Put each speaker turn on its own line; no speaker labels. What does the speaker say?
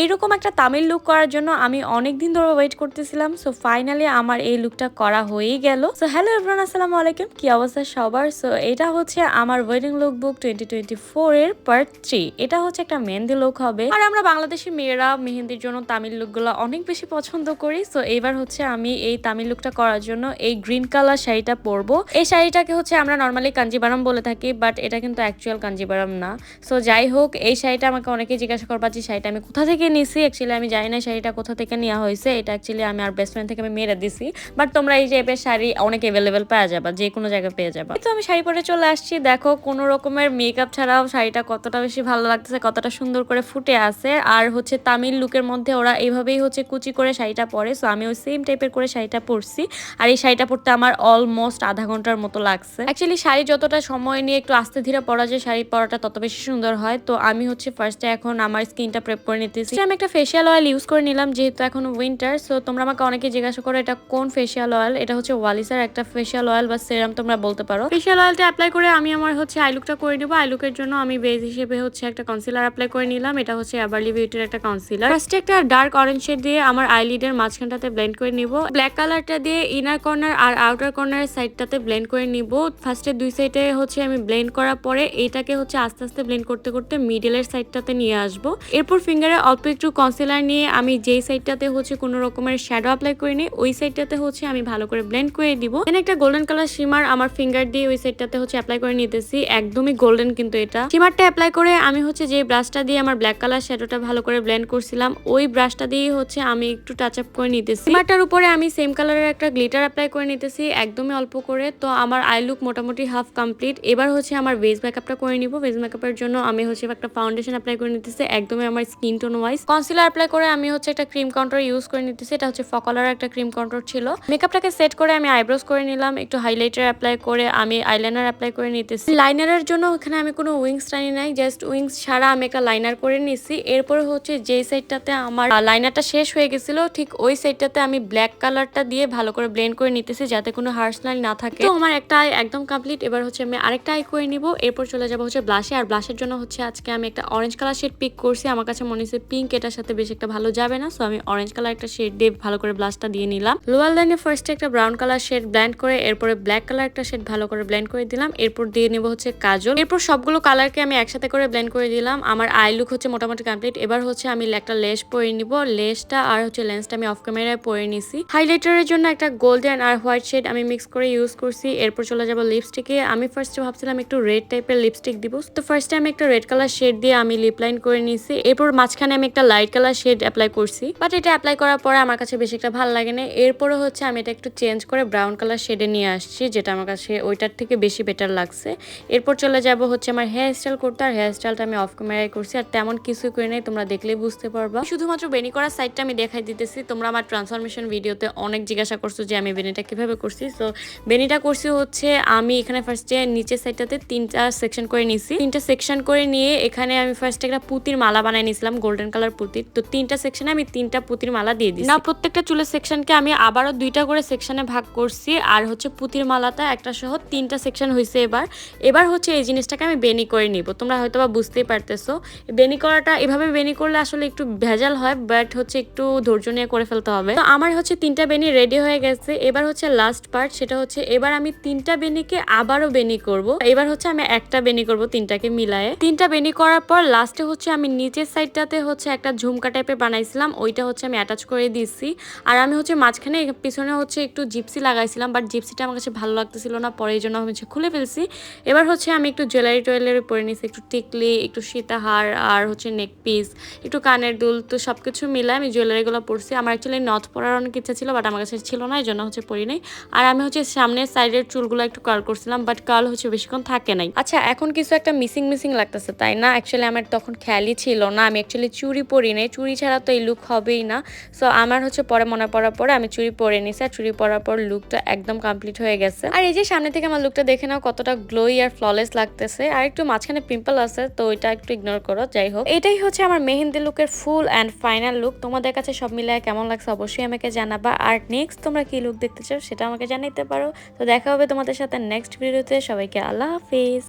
এইরকম একটা তামিল লুক করার জন্য আমি অনেক দিন ধরে ওয়েট করতেছিলাম সো ফাইনালি আমার এই লুকটা করা হয়েই গেল। সো হ্যালো এভরান আসসালামু আলাইকুম, কি অবস্থা সবার? সো এটা হচ্ছে আমার wedding look book twenty twenty four এর পার্ট থ্রি এটা হচ্ছে একটা মেহেন্দি লুক হবে। আর আমরা বাংলাদেশি মেয়েরা মেহেন্দির জন্য তামিল লুকগুলো অনেক বেশি পছন্দ করি। সো এবার হচ্ছে আমি এই তামিল লুকটা করার জন্য এই গ্রিন কালার শাড়িটা পরবো। এই শাড়িটাকে হচ্ছে আমরা নর্মালি কাঞ্জিবারাম বলে থাকি বাট এটা কিন্তু অ্যাকচুয়াল কাঞ্জিবারাম না। সো যাই হোক, এই শাড়িটা আমাকে অনেকে জিজ্ঞাসা করবা যে শাড়িটা আমি কোথা থেকে নিছি অ্যাকচুয়ালি আমি জানি না শাড়িটা কোথা থেকে নেওয়া হয়েছে, এটা অ্যাকচুয়ালি আমি আর বেস্ট ফ্রেন্ড থেকে আমি মেরে দিছি। বাট তোমরা এই টাইপের শাড়ি অনেক অ্যাভেলেবেল পাওয়া যাবা, যে কোনো জায়গায় পেয়ে যাবা। তো আমি শাড়ি পরে চলে আসছি, দেখো কোনো রকমের মেকআপ ছাড়াও শাড়িটা কতটা বেশি ভালো লাগতেছে, কতটা সুন্দর করে ফুটে আছে। আর হচ্ছে তামিল লুকের মধ্যে ওরা এইভাবেই হচ্ছে কুচি করে শাড়িটা পরে সো আমি ওই সেম টাইপের করে শাড়িটা পরছি। আর এই শাড়িটা পরতে আমার অলমোস্ট আধা ঘণ্টার মতো লাগছে। অ্যাকচুয়ালি শাড়ি যতটা সময় নিয়ে একটু আস্তে ধীরে পরা যায়, শাড়ি পরাটা তত বেশি সুন্দর হয়। তো আমি হচ্ছে ফার্স্টে এখন আমার স্কিনটা প্রেপ করে নিতেছি। আমি একটা ফেসিয়াল অয়েল ইউজ করে নিলাম, যেহেতু এখন উইন্টার সো তোমরা আমাকে অনেকে জিজ্ঞাসা করো এটা কোন ফেসিয়াল অয়েল এটা হচ্ছে ওয়ালিসার একটা ফেসিয়াল অয়েল বা সেরাম তোমরা বলতে পারো। ফেসিয়াল অয়েলটা অ্যাপ্লাই করে আমি আমার হচ্ছে আইলুকটা করে নেব। আইলুকের জন্য আমি বেজ হিসেবে হচ্ছে একটা কনসিলার অ্যাপ্লাই করে নিলাম। এটা হচ্ছে অ্যাবারলি বিউটির একটা কনসিলার ফার্স্টে একটা ডার্ক অরেঞ্জ শেড দিয়ে আমার আইলিডের মাঝখানটাতে ব্লেন্ড করে নিব। ব্ল্যাক কালারটা দিয়ে ইনার কর্নার আর আউটার কর্নারের সাইডটাতে ব্লেন্ড করে নিব। ফার্স্টে দুই সাইডে হচ্ছে আমি ব্লেন্ড করার পরে এটাকে হচ্ছে আস্তে আস্তে ব্লেন্ড করতে করতে মিডিলের সাইডটাতে নিয়ে আসব। এরপর ফিঙ্গারে অল্প একটু কনসিলার নিয়ে আমি যেই সাইডটাতে হচ্ছে কোনো রকমের শ্যাডো অ্যাপ্লাই করে নিই ওই সাইডটাতে হচ্ছে আমি ভালো করে ব্লেন্ড করে দিব। এখানে একটা গোল্ডেন কালার শিমার আমার ফিঙ্গার দিয়ে ওই সাইডটাতে হচ্ছে অ্যাপ্লাই করে নিতেছি, একদমই গোল্ডেন কিন্তু এটা। শিমারটা অ্যাপ্লাই করে আমি হচ্ছে যে ব্রাশটা দিয়ে আমার ব্ল্যাক কালার শ্যাডোটা ভালো করে ব্লেন্ড করছিলাম, ওই ব্রাশটা দিয়ে হচ্ছে আমি একটু টাচ আপ করে নিতেছি। শিমারটার উপরে আমি সেম কালারের একটা গ্লিটার অ্যাপ্লাই করে নিতেছি, একদমই অল্প করে। তো আমার আই লুক মোটামুটি হাফ কমপ্লিট এবার হচ্ছে আমার বেস মেকআপটা করে নিব। বেস মেকআপের জন্য আমি হচ্ছে একটা ফাউন্ডেশন অ্যাপ্লাই করে নিতেছি, একদমই আমার skin tone wise concealer apply করে আমি হচ্ছে একটা ক্রিম কাউন্টার ইউজ করে নিতেছি। এটা হচ্ছে ফকলার একটা ক্রিম কাউন্টার ছিল। মেকআপটাকে সেট করে আমি আইব্রোজ করে নিলাম, একটু হাইলাইটার অ্যাপ্লাই করে আমি আইলাইনার অ্যাপ্লাই করে নিতেছি। লাইনারের জন্য ওখানে আমি কোনো উইংস টানি নাই জাস্ট উইংস ছাড়া আমি একটা লাইনার করে নিছি। এরপরে হচ্ছে যেই সাইডটাতে আমার লাইনারটা শেষ হয়ে গেছিল, ঠিক ওই সাইডটাতে আমি ব্ল্যাক কালারটা দিয়ে ভালো করে ব্লেন্ড করে নিতেছি যাতে কোনো হার্স লাইন না থাকে। তো আমার একটা আই একদম কমপ্লিট এবার হচ্ছে আমি আরেকটা আই করে নিব। এরপর চলে যাব হচ্ছে ব্লাশে আর ব্লাশের জন্য হচ্ছে আজকে আমি একটা অরেঞ্জ কালার শেড পিক করছি। আমার কাছে মনে হচ্ছে পিঙ্ক এটার সাথে বেশ একটা ভালো যাবে না সো আমি অরেঞ্জ কালার একটা শেড দিয়ে ভালো করে ব্লাশটা দিয়ে নিলাম। লোয়ার লাইনে ফার্স্টে একটা ব্রাউন কালার শেড ব্ল্যান্ড করে, এরপরে ব্ল্যাক কালার একটা শেড ভালো করে ব্ল্যান্ড করে দিলাম। এরপর দিয়ে নেব হচ্ছে কাজল। এরপর সবগুলো কালারকে আমি একসাথে করে ব্লেন্ড করে দিলাম। আমার আই লুক হচ্ছে মোটামুটি কমপ্লিট এবার হচ্ছে আমি একটা লেস পরে নিব। লেসটা আর হচ্ছে লেন্সটা আমি অফ ক্যামেরায় পরে নিছি। হাইলাইটারের জন্য একটা গোল্ডেন আর হোয়াইট শেড আমি মিক্স করে ইউজ করছি। এরপর চলে যাব লিপস্টিকে আমি ফার্স্টে ভাবছিলাম একটু রেড টাইপের লিপস্টিক দিব। তো ফার্স্টে আমি একটা রেড কালার শেড দিয়ে আমি লিপ লাইন করে নিছি। এরপর মাঝখানে আমি একটা লাইট কালার শেড অ্যাপ্লাই করছি বাট এটা অ্যাপ্লাই করার পরে আমার কাছে বেশি একটা ভালো লাগে না এরপরে হচ্ছে আমি এটা একটু চেঞ্জ করে ব্রাউন কালার শেডে নিয়ে আসছি, যেটা আমার কাছে ওইটার থেকে বেশি বেটার লাগছে। এরপর চলে যাব হচ্ছে আমার হেয়ার স্টাইল করতে, আর হেয়ার স্টাইলটা আমি অফ ক্যামেরায় করছি, আর তেমন কিছুই করে নাই, তোমরা দেখলেই বুঝতে পারবা। শুধুমাত্র বেনি করার সাইডটা আমি দেখাই দিতেছি, তোমরা আমার ট্রান্সফরমেশন ভিডিওতে অনেক জিজ্ঞাসা করছ যে আমি বেনিটা কীভাবে করছি। তো বেনিটা করছি হচ্ছে আমি এখানে ফার্স্টে নিচের সাইডটাতে তিনটা সেকশন করে নিছি। তিনটা সেকশন করে নিয়ে এখানে আমি ফার্স্টে একটা পুতির মালা বানাই নিয়েছিলাম গোল্ডেন কালার পুতির। তো তিনটা সেকশনে আমি তিনটা পুতির মালা দিয়ে দিই না, প্রত্যেকটা চুলের সেকশনকে আমি আবারও দুইটা করে সেকশনে ভাগ করছি। আর হচ্ছে পুতির মালাটা একটা সহ তিনটা সেকশন হয়েছে এবার। এবার হচ্ছে এই জিনিসটাকে আমি বেনি করে নিব। তোমরা হয়তো বা বুঝতেই পারতেছো। বেনি করাটা, এভাবে বেনি করলে আসলে একটু ভেজাল হয় বাট হচ্ছে একটু ধৈর্য নিয়ে করে ফেলতে হবে। তো আমার হচ্ছে তিনটা বেনি রেডি হয়ে গেছে। এবার হচ্ছে লাস্ট পার্ট সেটা হচ্ছে এবার আমি তিনটা বেনিকে আবারও বেনি করব। এবার হচ্ছে আমি একটা বেনি করব তিনটাকে মিলায়ে। তিনটা বেনি করার পর লাস্টে হচ্ছে আমি নিচের সাইডটাতে হচ্ছে একটা ঝুমকা টাইপের বানাইছিলাম, ওইটা হচ্ছে আমি অ্যাটাচ করে দিয়েছি। আর আমি হচ্ছে মাঝখানে পিছনে হচ্ছে একটু জিপসি লাগাইছিলাম বাট জিপসিটা আমার কাছে ভালো লাগতেছিল না, পরে এই জন্য আমি হচ্ছে খুলে ফেলছি। এবার হচ্ছে আমি একটু জুয়েলারি টুয়েলারি পরে নিয়েছি, একটু টিকলি, একটু সীতাহার, আর হচ্ছে নেক পিস একটু কানের দুল, তো সব কিছু মিলে আমি জুয়েলারিগুলো পরছি। আমার অ্যাকচুয়ালি নথ পরার অনেক ইচ্ছা ছিল বাট আমার কাছে ছিল না, এই জন্য হচ্ছে পরি নাই। আর আমি হচ্ছে সামনের সাইডের চুলগুলো একটু কার্ল করছিলাম বাট কার্ল হচ্ছে বেশিক্ষণ থাকে নাই। আচ্ছা এখন কিছু একটা মিসিং মিসিং লাগতেছে, তাই না? অ্যাকচুয়ালি আমার তখন খেয়ালই ছিল না, আমি অ্যাকচুয়ালি চুরি পরি নাই চুরি ছাড়া তো এই লুক হবেই না। সো আমার হচ্ছে পরে মনে পড়ার পরে আমি চুরি পরে নিছি আর চুরি পরার পর লুকটা একদম কমপ্লিট হয়ে গেছে। আর এই যে সামনে থেকে আমার লুকটা দেখে নাও, কতটা গ্লোই আর ফ্ললেস লাগতেছে। আর একটু মাঝখানে পিম্পল আছে, তো ওইটা একটু ইগনোর করো, যাই হোক। এটাই হচ্ছে আমার মেহেন্দি লুকের ফুল অ্যান্ড ফাইনাল লুক তোমাদের কাছে সব মিলায় কেমন লাগছে অবশ্যই আমাকে জানাবা। আর নেক্সট তোমরা কি লুক দেখতে চাও সেটা আমাকে জানাইতে পারো। তো দেখা হবে তোমাদের সাথে নেক্সট ভিডিওতে সবাইকে আল্লাহ হাফিজ।